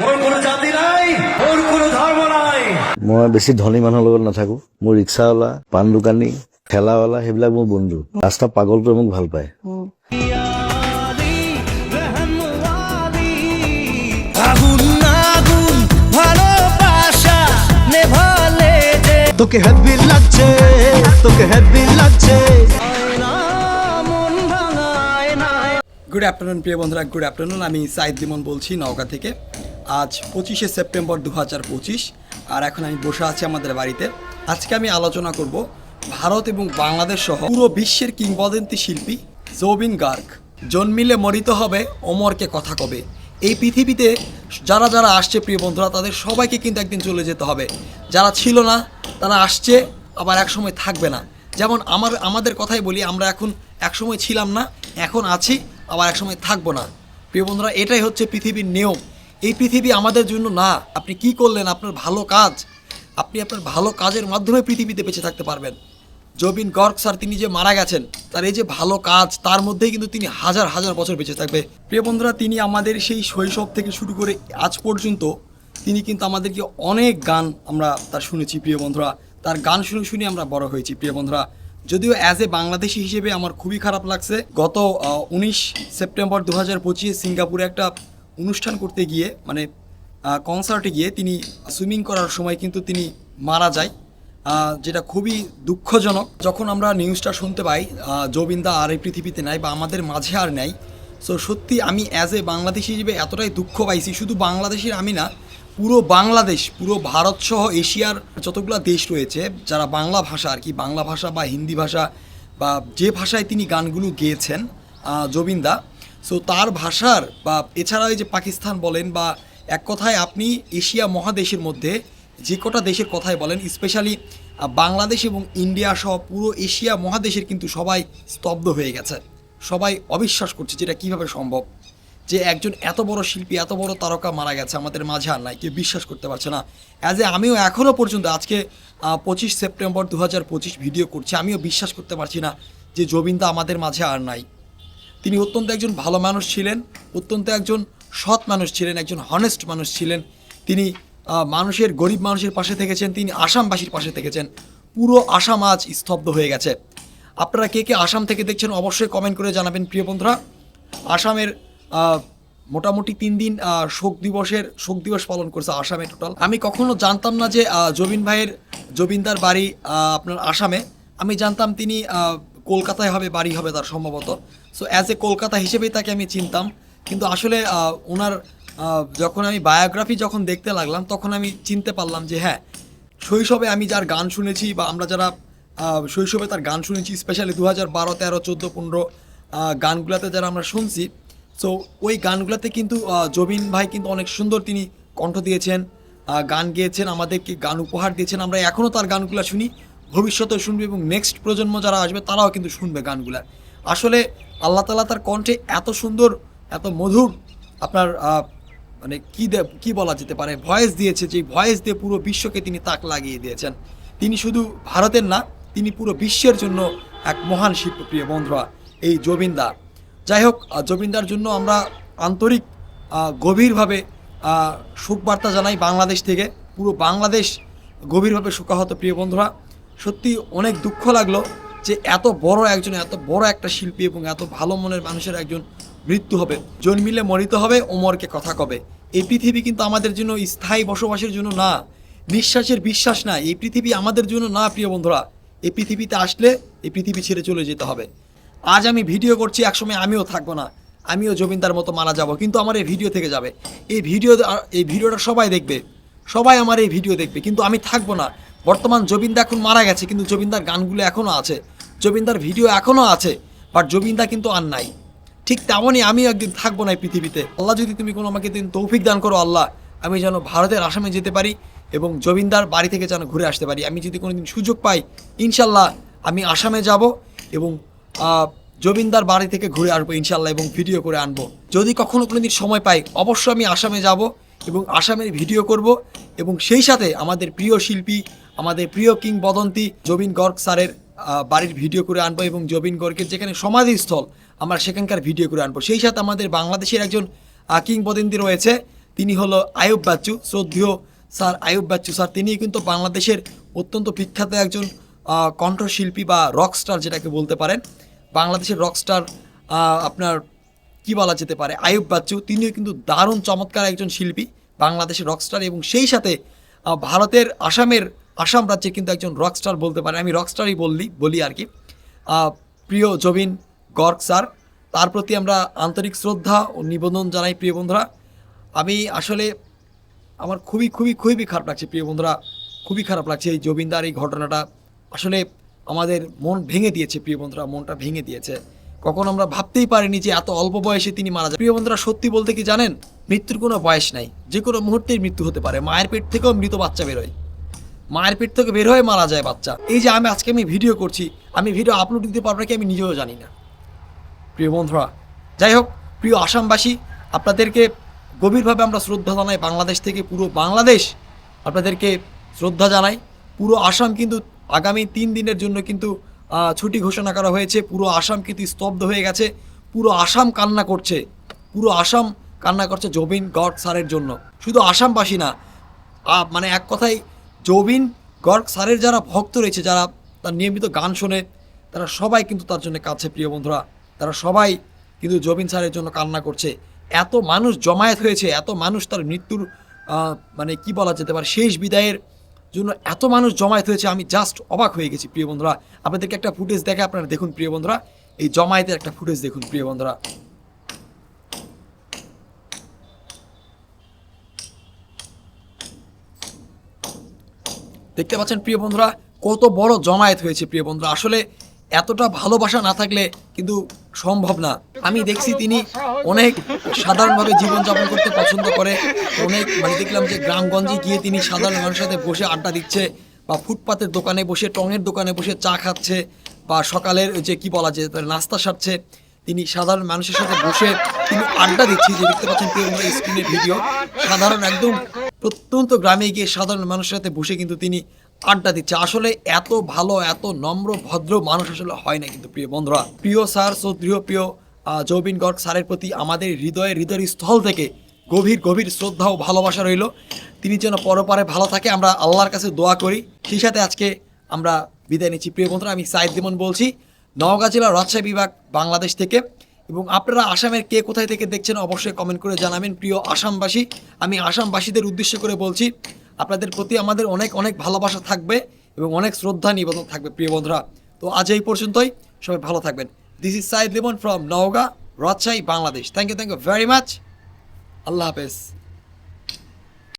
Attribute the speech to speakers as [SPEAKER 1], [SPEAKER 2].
[SPEAKER 1] মোৰ কোনো জাতি নাই মোৰ কোনো ধৰ্ম নাই।
[SPEAKER 2] মই বেছি ধনী মানুহৰ লগত নাথাকো। মোৰ ৰিক্সাৱালা পাণ দোকানী ঠেলাৱালা সেইবিলাক মোৰ বন্ধু। ৰাস্তা পাগলটোৱে মোক ভালো পায়।
[SPEAKER 3] তোকে হেব্বি লাগছে তোকে হেব্বি লাগছে। মন
[SPEAKER 4] গুড আফটারনুন প্রিয় বন্ধুরা গুড আফটারনুন আমি সাইদ দিমন বলছি নওগাঁ থেকে। আজ পঁচিশে সেপ্টেম্বর দু হাজার পঁচিশ, আর এখন আমি বসে আছি আমাদের বাড়িতে। আজকে আমি আলোচনা করব ভারত এবং বাংলাদেশ সহ পুরো বিশ্বের কিংবদন্তি শিল্পী জোবিন গার্গ। জন্মিলে মরিত হবে অমরকে কথা কবে? এই পৃথিবীতে যারা যারা আসছে প্রিয় বন্ধুরা, তাদের সবাইকে কিন্তু একদিন চলে যেতে হবে। যারা ছিল না, তারা আসছে, আবার এক সময় থাকবে না। যেমন আমার, আমাদের কথাই বলি, আমরা এখন একসময় ছিলাম না, এখন আছি, আবার একসময় থাকব না। প্রিয় বন্ধুরা, এটাই হচ্ছে পৃথিবীর নিয়ম। এই পৃথিবী আমাদের জন্য না। আপনি কি করলেন? আপনার ভালো কাজ। আপনি আপনার ভালো কাজের মাধ্যমে পৃথিবীতে বেঁচে থাকতে পারবেন। জবিন গর্গ স্যার, তিনি যে মারা গেছেন, তার এই যে ভালো কাজ, তার মধ্যেই কিন্তু তিনি হাজার হাজার বছর বেঁচে থাকবে। প্রিয় বন্ধুরা, তিনি আমাদের সেই শৈশব থেকে শুরু করে আজ পর্যন্ত তিনি কিন্তু আমাদেরকে অনেক গান আমরা তার শুনেছি, প্রিয় বন্ধুরা। তার গান শুনে শুনে আমরা বড় হয়েছি, প্রিয় বন্ধুরা। যদিও অ্যাজ এ বাংলাদেশি হিসেবে আমার খুবই খারাপ লাগছে। গত উনিশ সেপ্টেম্বর দু হাজার পঁচিশে সিঙ্গাপুরে একটা অনুষ্ঠান করতে গিয়ে মানে কনসার্টে গিয়ে তিনি সুইমিং করার সময় কিন্তু তিনি মারা যায়। যেটা খুবই দুঃখজনক। যখন আমরা নিউজটা শুনতে পাই জবিন্দা আর এই পৃথিবীতে নাই বা আমাদের মাঝে আর নাই। সো সত্যি আমি অ্যাজ এ বাংলাদেশি হিসেবে এতটাই দুঃখ পাইছি। শুধু বাংলাদেশের আমি না, পুরো বাংলাদেশ, পুরো ভারত সহ এশিয়ার যতগুলো দেশ রয়েছে, যারা বাংলা ভাষা আর কি, বাংলা ভাষা বা হিন্দি ভাষা বা যে ভাষায় তিনি গানগুলো গেয়েছেন জবিন্দা সো তার ভাষার বা এছাড়া এই যে পাকিস্তান বলেন বা এক কথায় আপনি এশিয়া মহাদেশের মধ্যে যে কটা দেশের কথাই বলেন স্পেশালি বাংলাদেশ এবং ইন্ডিয়া সহ পুরো এশিয়া মহাদেশের কিন্তু সবাই স্তব্ধ হয়ে গেছে। সবাই অবিশ্বাস করছে যেটা কীভাবে সম্ভব। যে একজন এত বড় শিল্পী, এত বড় তারকা মারা গেছে, আমাদের মাঝে আর নাই, কেউ বিশ্বাস করতে পারছে না। অ্যাজ এ আমিও এখনও পর্যন্ত, আজকে পঁচিশ সেপ্টেম্বর দু হাজার পঁচিশ ভিডিও করছি, আমিও বিশ্বাস করতে পারছি না যে জবিন্দা আমাদের মাঝে আর নাই। তিনি অত্যন্ত একজন ভালো মানুষ ছিলেন, অত্যন্ত একজন সৎ মানুষ ছিলেন, একজন হনেস্ট মানুষ ছিলেন। তিনি মানুষের, গরিব মানুষের পাশে থেকেছেন, তিনি আসামবাসীর পাশে থেকেছেন। পুরো আসাম আজ স্তব্ধ হয়ে গেছে। আপনারা কে কে আসাম থেকে দেখছেন অবশ্যই কমেন্ট করে জানাবেন, প্রিয় বন্ধুরা। আসামের মোটামুটি তিন দিন শোক দিবসের, শোক দিবস পালন করছে আসামে টোটাল আমি কখনো জানতাম না যে জবিন ভাইয়ের, জবিনদার বাড়ি আপনার আসামে। আমি জানতাম তিনি কলকাতায় হবে, বাড়ি হবে তার সম্ভবত। সো অ্যাজ এ কলকাতা হিসেবেই তাকে আমি চিনতাম। কিন্তু আসলে ওনার যখন আমি বায়োগ্রাফি যখন দেখতে লাগলাম, তখন আমি চিনতে পারলাম যে হ্যাঁ শৈশবে আমি যার গান শুনেছি বা আমরা যারা শৈশবে তার গান শুনেছি স্পেশালি দু হাজার বারো, তেরো, চোদ্দ, পনেরো গানগুলোতে যারা আমরা শুনছি সো ওই গানগুলোতে কিন্তু জবিন ভাই কিন্তু অনেক সুন্দর তিনি কণ্ঠ দিয়েছেন গান গেয়েছেন, আমাদেরকে গান উপহার দিয়েছেন, আমরা এখনও তার গানগুলো শুনি ভবিষ্যতে শুনবে এবং নেক্সট প্রজন্ম যারা আসবে তারাও কিন্তু শুনবে গানগুলা। আসলে আল্লাহ তালা তার কণ্ঠে এত সুন্দর, এত মধুর আপনার মানে কি দে- কি বলা যেতে পারে ভয়েস দিয়েছে যে ভয়েস দিয়ে পুরো বিশ্বকে তিনি তাক লাগিয়ে দিয়েছেন। তিনি শুধু ভারতের না, তিনি পুরো বিশ্বের জন্য এক মহান শিল্পপ্রিয় বন্ধুরা, এই জবিন্দা। যাই হোক জবিন্দার জন্য আমরা আন্তরিক গভীরভাবে সুখবার্তা জানাই বাংলাদেশ থেকে। পুরো বাংলাদেশ গভীরভাবে শোকাহত প্রিয় বন্ধুরা। সত্যি অনেক দুঃখ লাগল যে এত বড় একজন, এত বড় একটা শিল্পী এবং এত ভালো মনের মানুষের একজন মৃত্যু হবে, জন্মিলে মরিতে হবে, ওমরকে কথা কবে? এই পৃথিবী কিন্তু আমাদের জন্য স্থায়ী বসবাসের জন্য না, নিঃশ্বাসের বিশ্বাস না, এই পৃথিবী আমাদের জন্য না, প্রিয় বন্ধুরা। এই পৃথিবীতে আসলে এই পৃথিবী ছেড়ে চলে যেতে হবে। আজ আমি ভিডিও করছি, একসময় আমিও থাকব না, আমিও জমিনদার মতো মারা যাব, কিন্তু আমার এই ভিডিও থেকে যাবে। এই ভিডিও, এই ভিডিওটা সবাই দেখবে, সবাই আমার এই ভিডিও দেখবে, কিন্তু আমি থাকব না। বর্তমান জবিন্দা এখন মারা গেছে, কিন্তু জবিন্দার গানগুলো এখনও আছে। জবিন্দার ভিডিও এখনও আছে বাট জবিন্দা কিন্তু আর নাই। ঠিক তেমনই আমি একদিন থাকব না এই পৃথিবীতে। আল্লাহ যদি তুমি কোনো আমাকে দিন তৌফিক দান করো, আল্লাহ, আমি যেন ভারতের আসামে যেতে পারি এবং জবিন্দার বাড়ি থেকে যেন ঘুরে আসতে পারি। আমি যদি কোনোদিন সুযোগ পাই, ইনশাল্লাহ আমি আসামে যাব এবং জবিন্দার বাড়ি থেকে ঘুরে আসব ইনশাল্লাহ এবং ভিডিও করে আনব। যদি কখনো কোনোদিন সময় পাই, অবশ্যই আমি আসামে যাব এবং আসামের ভিডিও করব এবং সেই সাথে আমাদের প্রিয় শিল্পী, আমাদের প্রিয় কিংবদন্তি জবিন গর্গ স্যারের বাড়ির ভিডিও করে আনব এবং জবিন গর্গের যেখানে সমাধিস্থল, আমরা সেখানকার ভিডিও করে আনব। সেই সাথে আমাদের বাংলাদেশের একজন কিংবদন্তি রয়েছে, তিনি হলো আয়ুব বাচ্চু, শ্রদ্ধেয় স্যার আয়ুব বাচ্চু। স্যার, তিনি কিন্তু বাংলাদেশের অত্যন্ত বিখ্যাত একজন কণ্ঠশিল্পী বা রকস্টার যেটাকে বলতে পারেন। বাংলাদেশের রকস্টার আপনার কি বলা যেতে পারে? আয়ুব বাচ্চু, তিনিও কিন্তু দারুণ চমৎকার একজন শিল্পী, বাংলাদেশের রকস্টার এবং সেই সাথে ভারতের, আসামের আসাম রাজ্যের কিন্তু একজন রকস্টার বলতে পারে। আমি রকস্টারই বললি, বলি আর কি। প্রিয় জবিন গর্গ স্যার, তার প্রতি আমরা আন্তরিক শ্রদ্ধা ও নিবেদন জানাই প্রিয় বন্ধুরা। আমি আসলে আমার খুবই খুবই খুবই খারাপ লাগছে প্রিয় বন্ধুরা। খুবই খারাপ লাগছে এই জবিনদার এই ঘটনাটা। আসলে আমাদের মন ভেঙে দিয়েছে প্রিয় বন্ধুরা, মনটা ভেঙে দিয়েছে। কখন আমরা ভাবতেই পারিনি যে এত অল্প বয়সে তিনি মারা যান প্রিয় বন্ধুরা, সত্যি বলতে কি জানেন? মৃত্যুর কোনো বয়স নাই। যে কোনো মুহূর্তেই মৃত্যু হতে পারে। মায়ের পেট থেকেও মৃত বাচ্চা বেরোয়। মায়ের পেট থেকে বের হয়ে মারা যায় বাচ্চা। এই যে আমি আজকে আমি ভিডিও করছি, আমি ভিডিও আপলোড দিতে পারব নাকি আমি নিজেও জানি না। প্রিয় বন্ধুরা, যাই হোক, প্রিয় আসামবাসী, আপনাদেরকে গভীরভাবে আমরা শ্রদ্ধা জানাই বাংলাদেশ থেকে, পুরো বাংলাদেশ আপনাদেরকে শ্রদ্ধা জানাই। পুরো আসাম কিন্তু আগামী তিন দিনের জন্য কিন্তু ছুটি ঘোষণা করা হয়েছে। পুরো আসাম কিন্তু স্তব্ধ হয়ে গেছে। পুরো আসাম কান্না করছে। পুরো আসাম কান্না করছে জবিন গড স্যারের জন্য। শুধু আসামবাসী না মানে এক কথায় জবিন গর্গ স্যারের যারা ভক্ত রয়েছে, যারা তার নিয়মিত গান শোনে, তারা সবাই কিন্তু তার জন্য কাছে প্রিয় বন্ধুরা। তারা সবাই কিন্তু জবিন স্যারের জন্য কান্না করছে। এত মানুষ জমায়েত হয়েছে, এত মানুষ তার মৃত্যুর মানে কি বলা যেতে পারে, শেষ বিদায়ের জন্য এত মানুষ জমায়েত হয়েছে, আমি জাস্ট অবাক হয়ে গেছি, প্রিয় বন্ধুরা। আপনাদেরকে একটা ফুটেজ দেখে আপনারা দেখুন, প্রিয় বন্ধুরা। এই জমায়েতের একটা ফুটেজ দেখুন, প্রিয় বন্ধুরা। দেখতে পাচ্ছেন প্রিয় বন্ধুরা, কত বড় জমায়েত হয়েছে প্রিয় বন্ধুরা। আসলে এতটা ভালোবাসা না থাকলে কিন্তু সম্ভব না। আমি দেখছি তিনি অনেক সাধারণভাবে জীবনযাপন করতে পছন্দ করে। অনেক মানে দেখলাম যে গ্রামগঞ্জে গিয়ে তিনি সাধারণ মানুষের সাথে বসে আড্ডা দিচ্ছে বা ফুটপাতের দোকানে বসে, টঙের দোকানে বসে চা খাচ্ছে বা সকালের যে কি বলা যেতে পারে নাস্তা সারছে। তিনি সাধারণ মানুষের সাথে বসে তিনি আড্ডা দিচ্ছি। যে দেখতে পাচ্ছেন প্রিয় বন্ধুরা স্ক্রিনের ভিডিও সাধারণ, একদম প্রত্যন্ত গ্রামে গিয়ে সাধারণ মানুষের সাথে বসে কিন্তু তিনি আড্ডা দিচ্ছে। আসলে এত ভালো, এত নম্র, ভদ্র মানুষ আসলে হয় না কিন্তু প্রিয় বন্ধুরা। প্রিয় স্যার, শ্রদ্ধেয়, প্রিয় জৌবিন গর্গ স্যারের প্রতি আমাদের হৃদয়ে, হৃদয়ের স্থল থেকে গভীর গভীর শ্রদ্ধা ও ভালোবাসা রইল। তিনি যেন পরপারে ভালো থাকে, আমরা আল্লাহর কাছে দোয়া করি। সেই সাথে আজকে আমরা বিদায় নিচ্ছি। প্রিয় বন্ধুরা, আমি সাইদ দিমন বলছি। নওগাঁ জেলার রাজশাহী বিভাগ, বাংলাদেশ থেকে। এবং আপনারা আসামের কে কোথায় থেকে দেখছেন অবশ্যই কমেন্ট করে জানাবেন। প্রিয় আসামবাসী, আমি আসামবাসীদের উদ্দেশ্য করে বলছি, আপনাদের প্রতি আমাদের অনেক অনেক ভালোবাসা থাকবে এবং অনেক শ্রদ্ধা নিবেদন থাকবে, প্রিয় বন্ধুরা। তো আজ এই পর্যন্তই, সবাই ভালো থাকবেন। This is Saeed Limon from Naogaon Rajshahi Bangladesh thank you thank you very much আল্লাহ হাফেজ।